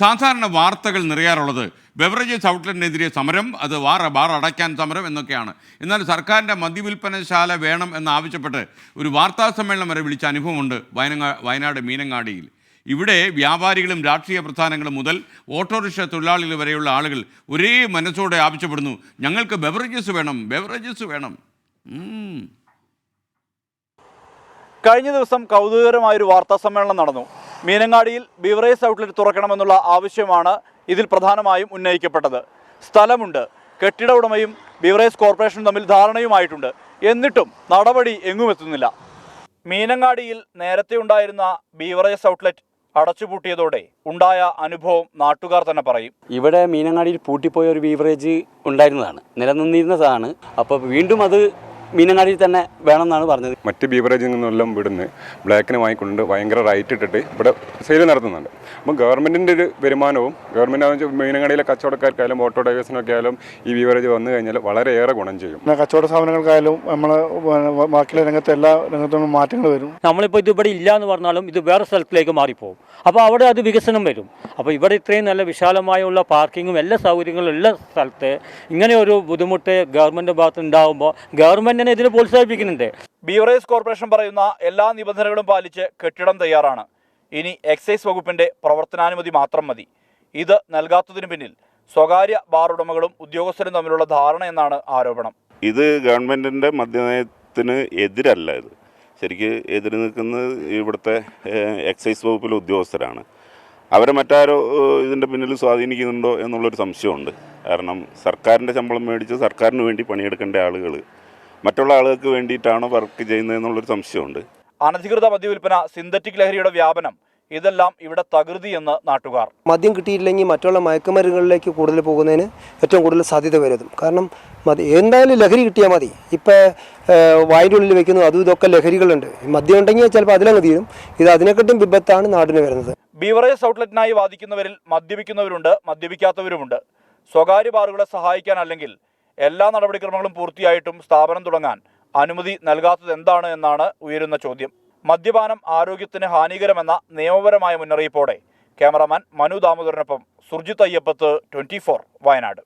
സാധാരണ വാർത്തകൾ നിറയാറുള്ളത് ബെവറേജസ് ഔട്ട്ലെറ്റിനെതിരെ സമരം അത് വാർ ബാർ അടയ്ക്കാൻ സമരം എന്നൊക്കെയാണ്. എന്നാൽ സർക്കാരിന്റെ മദ്യവിൽപ്പനശാല വേണം എന്നാവശ്യപ്പെട്ട് ഒരു വാർത്താ സമ്മേളനം വരെ വിളിച്ച അനുഭവമുണ്ട് വയനങ്ങാ വയനാട് മീനങ്ങാടിയിൽ. ഇവിടെ വ്യാപാരികളും രാഷ്ട്രീയ പ്രസ്ഥാനങ്ങളും മുതൽ ഓട്ടോറിക്ഷ തൊഴിലാളികൾ വരെയുള്ള ആളുകൾ ഒരേ മനസ്സോടെ ആവശ്യപ്പെടുന്നു ഞങ്ങൾക്ക് ബെവറേജസ് വേണം ബെവറേജസ് വേണം. കഴിഞ്ഞ ദിവസം കൗതുകകരമായൊരു വാർത്താ സമ്മേളനം നടന്നു. മീനങ്ങാടിയിൽ ബീവറേജ് ഔട്ട്ലെറ്റ് തുറക്കണമെന്നുള്ള ആവശ്യമാണ് ഇതിൽ പ്രധാനമായും ഉന്നയിക്കപ്പെട്ടത്. സ്ഥലമുണ്ട്. കെട്ടിട ഉടമയും ബീവറേജ് കോർപ്പറേഷനും തമ്മിൽ ധാരണയുമായിട്ടുണ്ട്. എന്നിട്ടും നടപടി എങ്ങും എത്തുന്നില്ല. മീനങ്ങാടിയിൽ നേരത്തെ ഉണ്ടായിരുന്ന ബീവറേജ് ഔട്ട്ലെറ്റ് അടച്ചുപൂട്ടിയതോടെ ഉണ്ടായ അനുഭവം നാട്ടുകാർ തന്നെ പറയും. ഇവിടെ മീനങ്ങാടിയിൽ പൂട്ടിപ്പോയ ഒരു ബീവറേജ് ഉണ്ടായിരുന്നതാണ്. നിലനിന്നിരുന്നതാണ്. അപ്പോൾ വീണ്ടും അത് മീനങ്ങാടിയിൽ തന്നെ വേണമെന്നാണ് പറഞ്ഞത്. മറ്റ് ബീവറേജിൽ നിന്നെല്ലാം ഇവിടുന്ന് ബ്ലാക്കിന് വാങ്ങിക്കൊണ്ട് ഭയങ്കര റൈറ്റ് ഇട്ടിട്ട് ഇവിടെ സെയിൽ നടത്തുന്നുണ്ട്. അപ്പം ഗവൺമെന്റിന്റെ ഒരു വരുമാനവും ഗവൺമെന്റ് മീനങ്ങാടിയിലെ കച്ചവടക്കാർക്കായാലും ഓട്ടോ ഡ്രൈവേഴ്സിനൊക്കെ ആയാലും ഈ ബീവറേജ് വന്നു കഴിഞ്ഞാൽ വളരെയേറെ ഗുണം ചെയ്യും. പിന്നെ കച്ചവട സ്ഥാപനങ്ങൾക്കായാലും നമ്മൾ ബാക്കിയുള്ള രംഗത്ത് എല്ലാ രംഗത്തും മാറ്റങ്ങൾ വരും. നമ്മളിപ്പോൾ ഇത് ഇവിടെ ഇല്ല എന്ന് പറഞ്ഞാലും ഇത് വേറെ സ്ഥലത്തിലേക്ക് മാറിപ്പോകും അപ്പോൾ അവിടെ അത് വികസനം വരും. അപ്പോൾ ഇവിടെ ഇത്രയും നല്ല വിശാലമായുള്ള പാർക്കിങ്ങും എല്ലാ സൗകര്യങ്ങളും ഉള്ള സ്ഥലത്ത് ഇങ്ങനെ ഒരു ബുദ്ധിമുട്ട് ഗവൺമെന്റ് ഭാഗത്ത് ഉണ്ടാകുമ്പോൾ ഗവൺമെന്റിനെ ഇതിന് പ്രോത്സാഹിപ്പിക്കുന്നുണ്ട്. ബീവറേജ് കോർപ്പറേഷൻ പറയുന്ന എല്ലാ നിബന്ധനകളും പാലിച്ച് കെട്ടിടം തയ്യാറാണ്. ഇനി എക്സൈസ് വകുപ്പിന്റെ പ്രവർത്തനാനുമതി മാത്രം മതി. ഇത് നൽകാത്തതിന് പിന്നിൽ സ്വകാര്യ ബാർ ഉടമകളും ഉദ്യോഗസ്ഥരും തമ്മിലുള്ള ധാരണ എന്നാണ് ആരോപണം. ഇത് ഗവൺമെന്റിന്റെ മദ്യനയത്തിന് എതിരല്ല ഇത്. ശരിക്ക് എതിര് നിൽക്കുന്നത് ഇവിടുത്തെ എക്സൈസ് വകുപ്പിലെ ഉദ്യോഗസ്ഥരാണ്. അവരെ മറ്റാരോ ഇതിന്റെ പിന്നിൽ സ്വാധീനിക്കുന്നുണ്ടോ എന്നുള്ളൊരു സംശയമുണ്ട്. കാരണം സർക്കാരിന്റെ ശമ്പളം മേടിച്ച് സർക്കാരിന് വേണ്ടി പണിയെടുക്കേണ്ട ആളുകൾ മറ്റുള്ള ആളുകൾക്ക് വേണ്ടിയിട്ടാണ് വർക്ക് ചെയ്യുന്നത് എന്നുള്ളൊരു സംശയമുണ്ട്. അനധികൃത മദ്യവിൽപ്പന സിന്തറ്റിക് ലഹരിയുടെ വ്യാപനം ഇതെല്ലാം ഇവിടെ തകൃതി എന്ന് നാട്ടുകാർ. മദ്യം കിട്ടിയില്ലെങ്കിൽ മറ്റുള്ള മയക്കുമരുന്നുകളിലേക്ക് കൂടുതൽ പോകുന്നതിന് ഏറ്റവും കൂടുതൽ സാധ്യത വരുന്നു കാരണം മതി എന്തായാലും ലഹരി കിട്ടിയാൽ മതി. ഇപ്പോൾ വായിന്റെ ഉള്ളിൽ വെക്കുന്നു അതും ഇതൊക്കെ ലഹരികളുണ്ട്. മദ്യം ഉണ്ടെങ്കിൽ ചിലപ്പോൾ അതിലങ്ങ് തീരും. ഇത് അതിനെക്കാട്ടും വിപത്താണ് നാടിന് വരുന്നത്. ബീവറേജ് ഔട്ട്ലെറ്റിനായി വാദിക്കുന്നവരിൽ മദ്യപിക്കുന്നവരുണ്ട് മദ്യപിക്കാത്തവരുമുണ്ട്. സ്വകാര്യ ബാറുകളെ സഹായിക്കാൻ അല്ലെങ്കിൽ എല്ലാ നടപടിക്രമങ്ങളും പൂർത്തിയായിട്ടും സ്ഥാപനം തുടങ്ങാൻ അനുമതി നൽകാത്തത് എന്താണ് എന്നാണ് ഉയരുന്ന ചോദ്യം. മദ്യപാനം ആരോഗ്യത്തിന് ഹാനികരമെന്ന നിയമപരമായ മുന്നറിയിപ്പോടെ ക്യാമറാമാൻ മനു ദാമോദരനൊപ്പം സുർജിത് അയ്യപ്പത്ത് ട്വന്റി വയനാട്.